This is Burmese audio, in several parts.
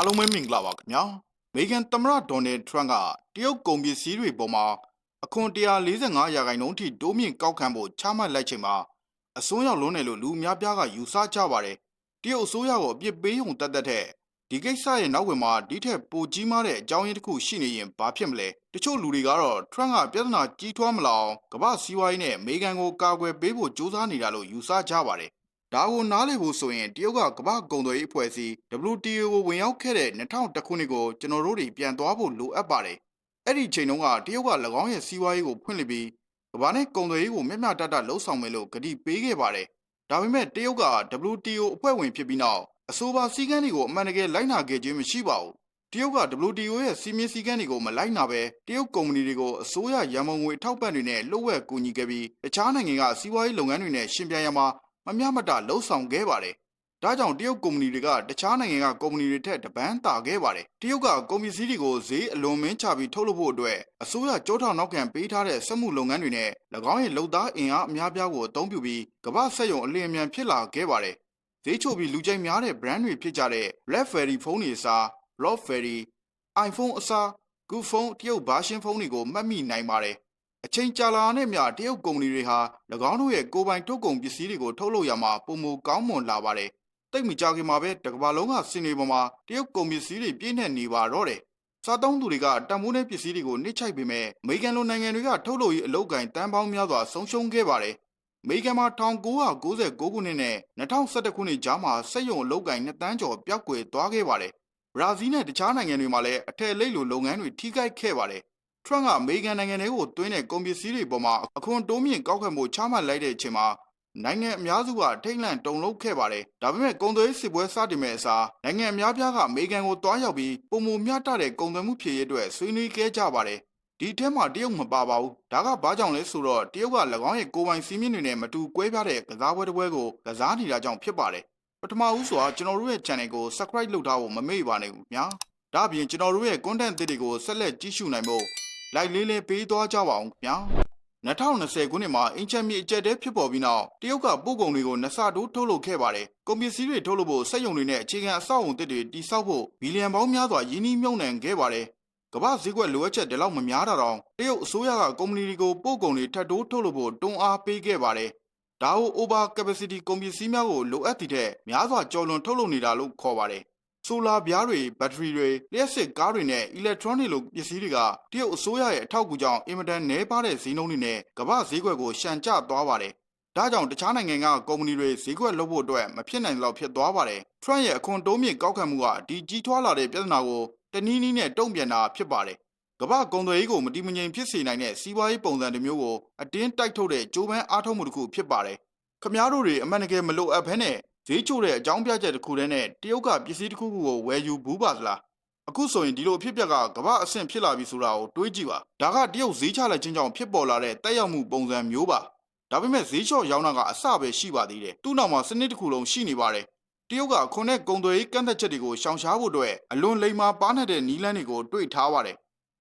အားလုံးပဲမင်္ဂလာပါခင်ဗျာအမေရိကန်သမ္မတဒေါ်နယ်ထရန့်ကတရုတ်ကုန်ပစ္စည်းတွေပေါ်မှာအခွန်145ရာခိုင်နှုန်းထိတိုးမြင့်ကောက်ခံဖို့ချမှတ်လိုက်ချိန်မှာအစိုးရလုံးနယ်လို့လူအများပြားကယူဆကြပါတယ်တရုတ်အစိုးရကိုအပြစ်ပေးုံတက်တက်တဲ့ဒီကိစ္စရဲ့နောက်ဝင်မှာဒီထက်ပိုကြီးမားတဲ့အကြောင်းရင်းတစ်ခုရှိနေရင်ဘာဖြစ်မလဲတချို့လူတွေကတော့ထရန့်ကပြဿနာကြီးထွားမလာအောင်ကမ္ဘာစီးပွားရေးနဲ့အမေရိကန်ကိုကာကွယ်ပေးဖို့ကြိုးစားနေတာလို့ယူဆကြပါတယ် ဒါကိုနားလည်ဖို့ဆိုရင်တရုတ်ကကမ္ဘာကုန်သွယ်ရေးအဖွဲ့အစည်း WTO ကိုဝင်ရောက်ခဲ့တဲ့2001ခုနှစ်ကိုကျွန်တော်တို့တွေပြန်သွားဖို့လိုအပ်ပါတယ်။အဲ့ဒီချိန်တုန်းကတရုတ်က၎င်းရဲ့စီးပွားရေးကိုဖွင့်လှစ်ပြီးကမ္ဘာနဲ့ကုန်သွယ်ရေးကိုမျက်မျှတတလှုပ်ဆောင်မယ်လို့ကတိပေးခဲ့ပါတယ်။ဒါပေမဲ့တရုတ်က WTO အဖွဲ့ဝင်ဖြစ်ပြီးနောက်အဆိုပါစည်းကမ်းတွေကိုအမှန်တကယ်လိုက်နာခဲ့ခြင်းမရှိပါဘူး။တရုတ်က WTO ရဲ့စီမင်းစည်းကမ်းတွေကိုမလိုက်နာဘဲတရုတ်ကုမ္ပဏီတွေကိုအစိုးရရန်ပုံငွေထောက်ပံ့တွေနဲ့လှုပ်ဝက်ကူညီခဲ့ပြီးတခြားနိုင်ငံကစီးပွားရေးလုပ်ငန်းတွေနဲ့ရှင်ပြန်ရမှာ မမျှမတလှုပ်ဆောင်ခဲ့ပါတယ်။ဒါကြောင့်တရုတ်ကုမ္ပဏီတွေကတခြားနိုင်ငံကကုမ္ပဏီတွေထက်တပန်းတာခဲ့ပါတယ်။တရုတ်ကကုန်ပစ္စည်းတွေကိုဈေးအလွန်မင်းချပြီးထုတ်လုပ်ဖို့အတွက်အစိုးရကြောထောက်နောက်ခံပေးထားတဲ့စက်မှုလုပ်ငန်းတွေနဲ့၎င်းရဲ့လုပ်သားအင်အားအများပြားကိုအသုံးပြုပြီးကမ္ဘာစက်ရုံအလင်းအမြန်ဖြစ်လာခဲ့ပါတယ်။ဈေးချိုပြီးလူကြိုက်များတဲ့ brand တွေဖြစ်ကြတဲ့ BlackBerry ဖုန်းတွေအစား BlackBerry iPhone အစား Good Phone တရုတ်ဘာရှင်းဖုန်းတွေကိုမှတ်မိနိုင်ပါတယ်။ အချိန်ကြာလာတဲ့မြတရုတ်ကုမ္ပဏီတွေဟာ၎င်းတို့ရဲ့ကိုယ်ပိုင်ထုတ်ကုန်ပစ္စည်းတွေကိုထုတ်လုပ်ရမှာပုံမကောင်းမွန်လာပါတယ်။တိတ်မကြခင်မှာပဲတစ်ကမ္ဘာလုံးကစင်တွေပေါ်မှာတရုတ်ကုန်ပစ္စည်းတွေပြည့်နှက်နေပါတော့တယ်။စားသုံးသူတွေကတန်ဖိုးနဲ့ပစ္စည်းတွေကိုနှိမ့်ချိုက်ပေမဲ့အမေရိကန်လိုနိုင်ငံတွေကထုတ်လုပ်ရေးအလုပ်ကိုင်တန်းပေါင်းများစွာဆုံးရှုံးခဲ့ပါတယ်။အမေရိကန်မှာ1996ခုနှစ်နဲ့2011ခုနှစ်ကြားမှာစက်ရုံအလုပ်ကိုင်2တန်းကျော်ပျောက်ကွယ်သွားခဲ့ပါတယ်။ဘရာဇီးနဲ့တခြားနိုင်ငံတွေမှာလည်းအထက်လိပ်လိုလုပ်ငန်းတွေထိခိုက်ခဲ့ပါတယ်။ ထရန့်ကအမေရိကန်နိုင်ငံတွေကိုတွင်းတဲ့ကုန်ပစ္စည်းတွေပေါ်မှာအခွန်တိုးမြင့်ကောက်ခံမှုချမှတ်လိုက်တဲ့အချိန်မှာနိုင်ငံအများစုကထိတ်လန့်တုန်လှုပ်ခဲ့ပါတယ်။ဒါပေမဲ့ကုန်သွယ်ရေးစစ်ပွဲစတင်မဲ့အစားနိုင်ငံအများပြားကအမေရိကန်ကိုတွားရောက်ပြီးပုံမမျှတတဲ့ကုန်သွယ်မှုဖြစ်ရေးအတွက်ဆွေးနွေးခဲ့ကြပါတယ်။ဒီထဲမှာတရုတ်မပါပါဘူး။ဒါကဘာကြောင့်လဲဆိုတော့တရုတ်က၎င်းရဲ့ကိုယ်ပိုင်စီးမြင့်တွေနဲ့မတူကွဲပြားတဲ့ကစားပွဲတစ်ပွဲကိုကစားနေတာကြောင့်ဖြစ်ပါတယ်။ပထမဦးစွာကျွန်တော်တို့ရဲ့ channel ကို subscribe လုပ်ထားဖို့မမေ့ပါနဲ့ဘူးညာ။ဒါ့အပြင်ကျွန်တော်တို့ရဲ့ content သစ်တွေကိုဆက်လက်ကြည့်ရှုနိုင်ဖို့ like လေးလေးပေးသွားကြပါအောင်ခင်ဗျာ2020ခုနှစ်မှာအင်ချမ်မီအကျက်တဲဖြစ်ပေါ်ပြီးနောက်တရုတ်ကပို့ကုန်တွေကိုနှစ်ဆတိုးထုတ်လုပ်ခဲ့ပါတယ်။ကုန်ပစ္စည်းတွေထုတ်လုပ်ဖို့စက်ရုံတွေနဲ့အခြေခံအဆောက်အုံတစ်တွေတိစောက်ဖို့ဘီလီယံပေါင်းများစွာယင်းနှီးမြှုပ်နှံခဲ့ပါတယ်။ကမ္ဘာဈေးကွက်လိုအပ်ချက်ဒီလောက်မများတာတောင်တရုတ်အစိုးရကကုမ္ပဏီတွေကိုပို့ကုန်တွေထပ်တိုးထုတ်လုပ်ဖို့တွန်းအားပေးခဲ့ပါတယ်။ဒါကို over capacity ကုန်ပစ္စည်းများကိုလိုအပ်သည့်ထက်များစွာကျော်လွန်ထုတ်လုပ်နေတာလို့ခေါ်ပါတယ်။ ဆိုလာပြားတွေဘက်ထရီတွေလျှက်စစ်ကားတွေနဲ့ electronic လိုပစ္စည်းတွေကတရုတ်အစိုးရရဲ့အထောက်အကူကြောင့်အင်မတန်နှဲပါတဲ့ဈေးနှုန်းတွေနဲ့ကမ္ဘာဈေးကွက်ကိုရှန်ကျသွားပါတယ်။ဒါကြောင့်တခြားနိုင်ငံကကုမ္ပဏီတွေဈေးကွက်လုပ်ဖို့အတွက်မဖြစ်နိုင်တော့ဖြစ်သွားပါတယ်။ Trump ရဲ့အခွန်တိုးမြင့်ကောက်ခံမှုကဒီကြီးထွားလာတဲ့ပြဿနာကိုတနည်းနည်းနဲ့တုံ့ပြန်တာဖြစ်ပါတယ်။ကမ္ဘာကုန်သွယ်ရေးကိုမတိမငြိမ်ဖြစ်စေနိုင်တဲ့စီးပွားရေးပုံစံတစ်မျိုးကိုအတင်းတိုက်ထုတ်တဲ့ကြိုးပမ်းအားထုတ်မှုတစ်ခုဖြစ်ပါတယ်။ခမားတို့တွေအမှန်တကယ်မလိုအပ်ဘဲနဲ့ ဈေးချိုတဲ့အကြောင်းပြချက်တစ်ခုတည်းနဲ့တရုတ်ကပစ္စည်းတစ်ခုခုကိုဝယ်ယူဘူးပါသလားအခုဆိုရင်ဒီလိုအဖြစ်အပျက်ကကမ္ဘာအဆင့်ဖြစ်လာပြီဆိုတာကိုတွေးကြည့်ပါဒါကတရုတ်ဈေးချလိုက်ခြင်းကြောင့်ဖြစ်ပေါ်လာတဲ့တက်ရောက်မှုပုံစံမျိုးပါဒါပေမဲ့ဈေးလျှော့ရောင်းတာကအစပဲရှိပါသေးတယ်သူ့နောက်မှာစနစ်တစ်ခုလုံးရှိနေပါတယ်တရုတ်ကခွန်နဲ့ကုံသွယ်ရေးကန့်သက်ချက်တွေကိုရှောင်ရှားဖို့အတွက်အလွန်လိမ္မာပါနေတဲ့နီးလန်းတွေကိုတွေ့ထားပါတယ်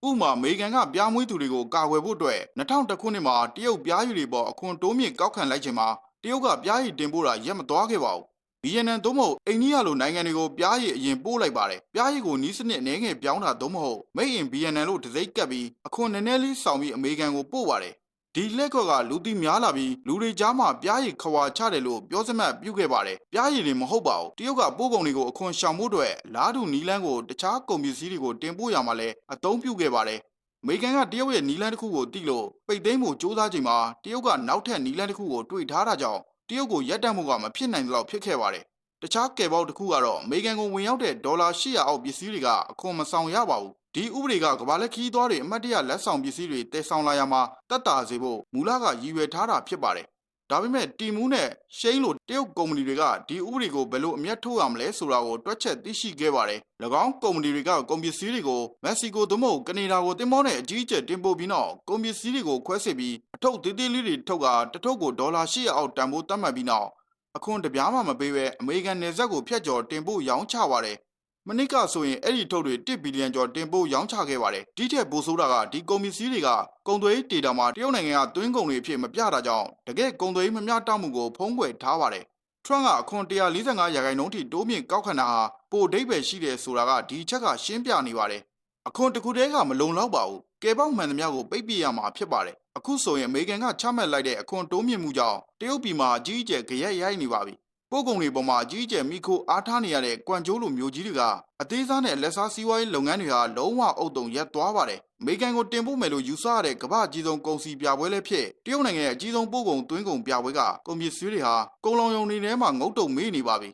ဥမာအမေရိကန်ကပြားမွေးသူတွေကိုကာကွယ်ဖို့အတွက်2000ခုနှစ်မှာတရုတ်ပြားရည်တွေပေါ်အခွန်တိုးမြင့်ကောက်ခံလိုက်ချိန်မှာ တရုတ်ကပြားရည်တင်ပို့တာရက်မသွားခဲ့ပါဘူးဘီယက်နမ်သို့မဟုတ်အိန္ဒိယလိုနိုင်ငံတွေကိုပြားရည်အရင်ပို့လိုက်ပါတယ်ပြားရည်ကိုနီးစနစ်အနေငယ်ပြောင်းတာသို့မဟုတ်မိတ်အင်ဘီယက်နမ်လို့တစိမ့်ကပ်ပြီးအခွန်နည်းနည်းလေးဆောင်ပြီးအမေရိကန်ကိုပို့ပါတယ်ဒီလက်ခွက်ကလူတီများလာပြီးလူတွေကြားမှာပြားရည်ခွာချတယ်လို့ပြောစမှတ်ပြုခဲ့ပါတယ်ပြားရည်တွေမဟုတ်ပါဘူးတရုတ်ကပို့ကုန်တွေကိုအခွန်ရှောင်ဖို့အတွက်လားတူနီလန်းကိုတခြားကုန်ပစ္စည်းတွေကိုတင်ပို့ရမှာလဲအသုံးပြုခဲ့ပါတယ်အ မေရိကန်ကတရုတ်ရဲ့နီလန်းတစ်ခုကိုတိလို့ပိတ်သိမ်းဖို့စ조사ချိန်မှာတရုတ်ကနောက်ထပ်နီလန်းတစ်ခုကိုတွေ့ထားတာကြောင့်တရုတ်ကိုရပ်တန့်မှုကမဖြစ်နိုင်တော့ဖြစ်ခဲ့ပါတယ်တခြားကယ်ပေါက်တစ်ခုကတော့အမေရိကန်ကိုဝင်ရောက်တဲ့ဒေါ်လာ800အောက်ပစ္စည်းတွေကအခွန်မဆောင်ရပါဘူးဒီဥပဒေကကမ္ဘာလက်ခီးသွားတွေအမတ်တရလက်ဆောင်ပစ္စည်းတွေတည်ဆောင်လာရမှာတက်တာစေဖို့မူလကရည်ရွယ်ထားတာဖြစ်ပါတယ် ဒါပေမဲ့တီမူးနဲ့ရှိန်းလိုတရုတ်ကုမ္ပဏီတွေကဒီဥပဒေကိုဘယ်လိုအမျက်ထုတ်ရမလဲဆိုတာကိုတွက်ချက်သိရှိခဲ့ပါတယ်။၎င်းကုမ္ပဏီတွေကကုန်ပစ္စည်းတွေကိုမက္ကဆီကိုသို့မဟုတ်ကနေဒါကိုတင်မောနဲ့အကြီးအကျယ်တင်ပို့ပြီးနောက်ကုန်ပစ္စည်းတွေကိုခွဲစစ်ပြီးအထုပ်သေးသေးလေးတွေထုတ်ကတထုပ်ကိုဒေါ်လာ800အောက်တန်ဖိုးသတ်မှတ်ပြီးနောက်အခွန်တပြားမှမပေးဘဲအမေရိကန်နယ်စပ်ကိုဖျက်ကျော်တင်ပို့ရောင်းချပါတယ်။ မနစ်ကဆိုရင်အဲ့ဒီထုတ်တွေ1ဘီလီယံကျော်တင်ပို့ရောင်းချခဲ့ပါတယ်။ဒီထက်ပိုဆိုးတာကဒီကုန်ပစ္စည်းတွေကကုန်သွယ်ရေးဒေတာမှာတရုတ်နိုင်ငံကသွင်းကုန်တွေအဖြစ်မပြတာကြောင့်တကယ်ကုန်သွယ်ရေးမမျှတမှုကိုဖုံးကွယ်ထားပါတယ်။ Trump ကအခွန်145ရာခိုင်နှုန်းထိတိုးမြင့်ကောက်ခံတာဟာပိုအဓိပ္ပာယ်ရှိတယ်ဆိုတာကဒီချက်ကရှင်းပြနေပါတယ်အခွန်တစ်ခုတည်းကမလုံလောက်ပါဘူးကဲပေါက်မှန်သမျှကိုပိတ်ပြရမှာဖြစ်ပါတယ်အခုဆိုရင်အမေရိကန်ကချမှတ်လိုက်တဲ့အခွန်တိုးမြင့်မှုကြောင့်တရုတ်ပြည်မှာအကြီးအကျယ်ကြရက်ရိုက်နေပါပြီ ပို့ကုန်တွေပေါ်မှာအကြီးအကျယ်မိခိုအားထားနေရတဲ့ကွမ်ကျိုးလိုမျိုးကြီးတွေကအသေးစားနဲ့လက်စားစီးပွားရေးလုပ်ငန်းတွေဟာလုံးဝအုပ်တုံရက်သွားပါတယ်အမေရိကန်ကိုတင်ပို့မယ်လို့ယူဆရတဲ့ကမ္ဘာအကြီးဆုံးကုန်စည်ပြပွဲလည်းဖြစ်တရုတ်နိုင်ငံရဲ့အကြီးဆုံးပို့ကုန်သွင်းကုန်ပြပွဲကကုန်ပစ္စည်းတွေဟာကုန်လောင်ရုံတွေထဲမှာငုတ်တုံမေးနေပါပြီ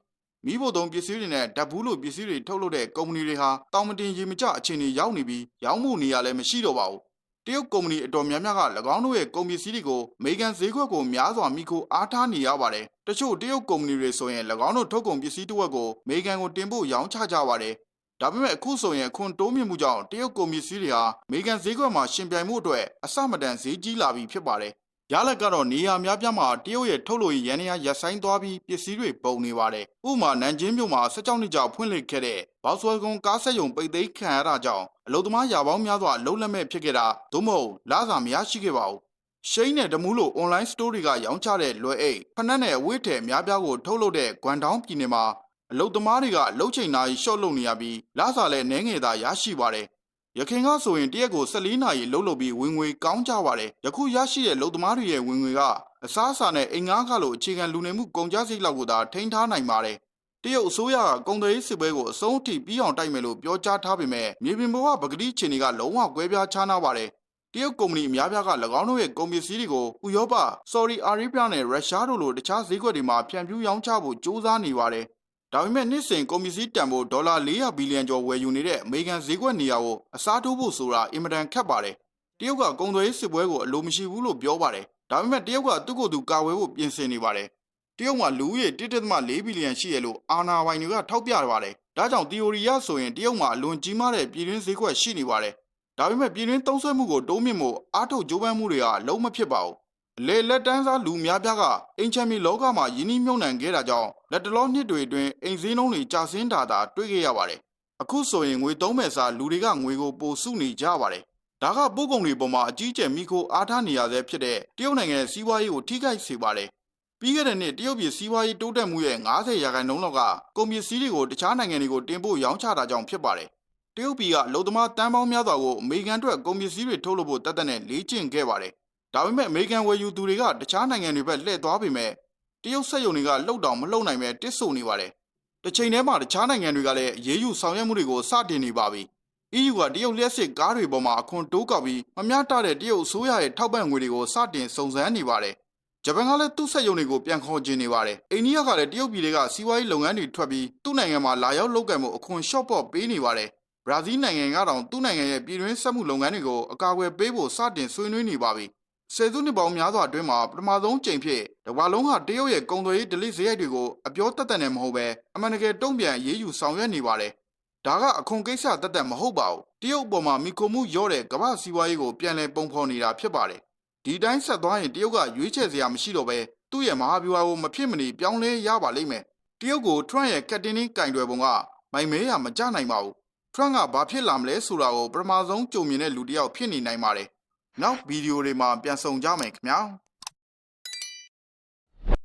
မိဖို့သုံးပစ္စည်းတွေနဲ့ဓာတ်ဘူးလိုပစ္စည်းတွေထုတ်လုပ်တဲ့ကုမ္ပဏီတွေဟာတောင်မတင်ရေမကျအခြေအနေရောက်နေပြီးရောင်းမှုနေရလည်းမရှိတော့ပါဘူး တရုတ်ကုမ္ပဏီအတော်များများက၎င်းတို့ရဲ့ကုန်ပစ္စည်းတွေကိုအမေရိကန်ဈေးကွက်ကိုများစွာမိခိုအားထားနေရပါတယ်တချို့တရုတ်ကုမ္ပဏီတွေဆိုရင်၎င်းတို့ထုတ်ကုန်ပစ္စည်းတစ်ဝက်ကိုအမေရိကန်ကိုတင်ပို့ရောင်းချကြပါတယ်ဒါပေမဲ့အခုဆိုရင်အခွန်တိုးမြင့်မှုကြောင့်တရုတ်ကုန်ပစ္စည်းတွေဟာအမေရိကန်ဈေးကွက်မှာရှင်ပြိုင်မှုအတွက်အဆမတန်ဈေးကြီးလာပြီဖြစ်ပါတယ် ရလက်ကတော့နေရာများပြားမှာတရုတ်ရဲ့ထုတ်လို့ရန်နေရရပ်ဆိုင်သွားပြီးပစ္စည်းတွေပုံနေပါတယ်။ဥပမာနန်ကျင်းမြို့မှာ16နှစ်ကြာဖွင့်လှစ်ခဲ့တဲ့ဘောက်ဆွဲကွန်ကားဆက်ယုံပိတ်သိမ်းခံရတာကြောင့်အလုသမားရာပေါင်းများစွာအလုံးလက်မဲ့ဖြစ်ခဲ့တာသို့မဟုတ်လစာမရရှိခဲ့ပါဘူး။ရှိန်းနဲ့တမူးလို online store တွေကရောင်းချတဲ့လွယ်အိတ်ဖနက်နဲ့အဝတ်ထည်အများပြားကိုထုတ်လုပ်တဲ့ဂွမ်တောင်းပြည်နယ်မှာအလုသမားတွေကလှုပ်ချိန်နာရီရှော့လုပ်နေရပြီးလစာလည်းနှဲငယ်သာရရှိပါတယ်။ ရခင်ကဆိုရင်တရက်ကို14နာရီလှုပ်လှုပ်ပြီးဝင်ငွေကောင်းကြပါတယ်ယခုရရှိတဲ့လုံသမားတွေရဲ့ဝင်ငွေကအစားအစာနဲ့အိမ်ငါးခါလိုအခြေခံလူနေမှုကုန်ကျစရိတ်လောက်ကိုသာထိန်းထားနိုင်ပါတယ်တရုတ်အစိုးရကကုန်သွယ်ရေးစစ်ပွဲကိုအဆုံးအထိပြီးအောင်တိုက်မယ်လို့ပြောကြားထားပေမဲ့မြေပြင်ပေါ်ကပကတိအခြေအနေကလုံးဝကွဲပြားခြားနားပါတယ်တရုတ်ကုမ္ပဏီအများပြားက၎င်းတို့ရဲ့ကုန်ပစ္စည်းတွေကိုဥရောပ၊ဆော်ဒီအာရေဗျနဲ့ရုရှားတို့လိုတခြားဈေးကွက်တွေမှာဖြန့်ဖြူးရောင်းချဖို့ကြိုးစားနေပါတယ်။ ဒါပေမဲ့နှစ်စဉ်ကုန်ပစ္စည်းတန်ဖိုးဒေါ်လာ400ဘီလီယံကျော်ဝယ်ယူနေတဲ့အမေရိကန်ဈေးကွက်နေရာကိုအစားထိုးဖို့ဆိုတာအင်မတန်ခက်ပါတယ်။တရုတ်ကကုန်သွယ်ရေးစစ်ပွဲကိုအလိုမရှိဘူးလို့ပြောပါတယ်။ဒါပေမဲ့တရုတ်ကသူ့ကိုယ်သူကာဝယ်ဖို့ပြင်ဆင်နေပါတယ်။တရုတ်မှာလူဦးရေ1.4ဘီလီယံရှိရလို့အာဏာပိုင်တွေကထောက်ပြပါတယ်။ဒါကြောင့်သီအိုရီရဆိုရင်တရုတ်မှာအလွန်ကြီးမားတဲ့ပြည်တွင်းဈေးကွက်ရှိနေပါတယ်။ဒါပေမဲ့ပြည်တွင်းသုံးစွဲမှုကိုတိုးမြင့်ဖို့အားထုတ်ကြိုးပမ်းမှုတွေကလုံးမဖြစ်ပါဘူး။ လေလက်တန်းစားလူအများပြားကအင်ချမ်မီလောကမှာယင်းနှိမ့်မြုံနှံခဲ့တာကြောင့်လက်တလောနှစ်တွေအတွင်းအိမ်စည်းနှုန်းတွေကျဆင်းတာသာတွေ့ခဲ့ရပါတယ်။အခုဆိုရင်ငွေသုံးမဲ့စားလူတွေကငွေကိုပိုစုနေကြပါတယ်။ဒါကပို့ကုန်တွေပေါ်မှာအကြီးကျယ်မိခိုအားထားနေရဆဲဖြစ်တဲ့တရုတ်နိုင်ငံရဲ့စီးပွားရေးကိုထိခိုက်စေပါတယ်။ပြီးခဲ့တဲ့နှစ်တရုတ်ပြည်စီးပွားရေးတိုးတက်မှုရဲ့90ရာခိုင်နှုန်းလောက်ကကုန်ပစ္စည်းတွေကိုတခြားနိုင်ငံတွေကိုတင်ပို့ရောင်းချတာကြောင့်ဖြစ်ပါတယ်။တရုတ်ပြည်ကအလုံသမားတန်းပေါင်းများစွာကိုအမေရိကန်အတွက်ကုန်ပစ္စည်းတွေထုတ်လုပ်ဖို့တတ်တဲ့နဲ့လေ့ကျင့်ခဲ့ပါတယ်။ ဒါပေမဲ့အမေရိကန်ဝယ်ယူသူတွေကတခြားနိုင်ငံတွေဘက်လှည့်သွားပေမဲ့တရုတ်စက်ယုံတွေကလှုပ်တောင်မလှုပ်နိုင်ပဲတစ်ဆိုနေပါတယ်။တစ်ချိန်တည်းမှာတခြားနိုင်ငံတွေကလည်းအေးအေးယူဆောင်ရွက်မှုတွေကိုစတင်နေပါပြီ။ EU ကတရုတ်လျှက်စစ်ကားတွေပေါ်မှာအခွန်တိုးကောက်ပြီးမမျှတတဲ့တရုတ်အစိုးရရဲ့ထောက်ပံ့ငွေတွေကိုစတင်စုံစမ်းနေပါတယ်။ဂျပန်ကလည်းသူ့စက်ယုံတွေကိုပြန်ခေါ်ကျင်နေပါတယ်။အိန္ဒိယကလည်းတရုတ်ပြည်တွေကစီးပွားရေးလုပ်ငန်းတွေထွက်ပြီးသူ့နိုင်ငံမှာလာရောက်လုပ်ကိုင်မှုအခွန်လျှော့ပေါ့ပေးနေပါတယ်။ဘရာဇီးနိုင်ငံကတောင်သူ့နိုင်ငံရဲ့ပြည်တွင်းစက်မှုလုပ်ငန်းတွေကိုအကာအကွယ်ပေးဖို့စတင်ဆွေးနွေးနေပါပြီ။ ဆယ်စုနှစ်ပေါင်းများစွာအတွင်းမှာပထမဆုံးကြိမ်ဖြစ်တကွာလုံးကတရုတ်ရဲ့ကုန်သွယ်ရေးဒလိစရိုက်တွေကိုအပြောတက်တက်နဲ့မဟုတ်ပဲအမှန်တကယ်တုံ့ပြန်ရေးယူဆောင်ရွက်နေပါတယ်။ဒါကအခွန်ကိစ္စတက်တက်မဟုတ်ပါဘူး။တရုတ်အပေါ်မှာမိခိုမှုရော့တဲ့ကမ္ဘာစီးပွားရေးကိုပြန်လည်ပုံဖော်နေတာဖြစ်ပါတယ်။ဒီတိုင်းဆက်သွားရင်တရုတ်ကရွေးချယ်စရာမရှိတော့ပဲသူ့ရဲ့မဟာဗျူဟာကိုမဖြစ်မနေပြောင်းလဲရပါလိမ့်မယ်။တရုတ်ကိုထရန့်ရဲ့ကက်တင်င်းကင်တွယ်ပုံကမိုင်မဲရမကြနိုင်ပါဘူး။ထရန့်ကဘာဖြစ်လာမလဲဆိုတာကိုပထမဆုံးကြုံမြင်တဲ့လူတစ်ယောက်ဖြစ်နေနိုင်ပါတယ်။ နောက်ဗီဒီယိုတွေမှာပြန်ဆောင်ကြမယ်ခင်ဗျာ။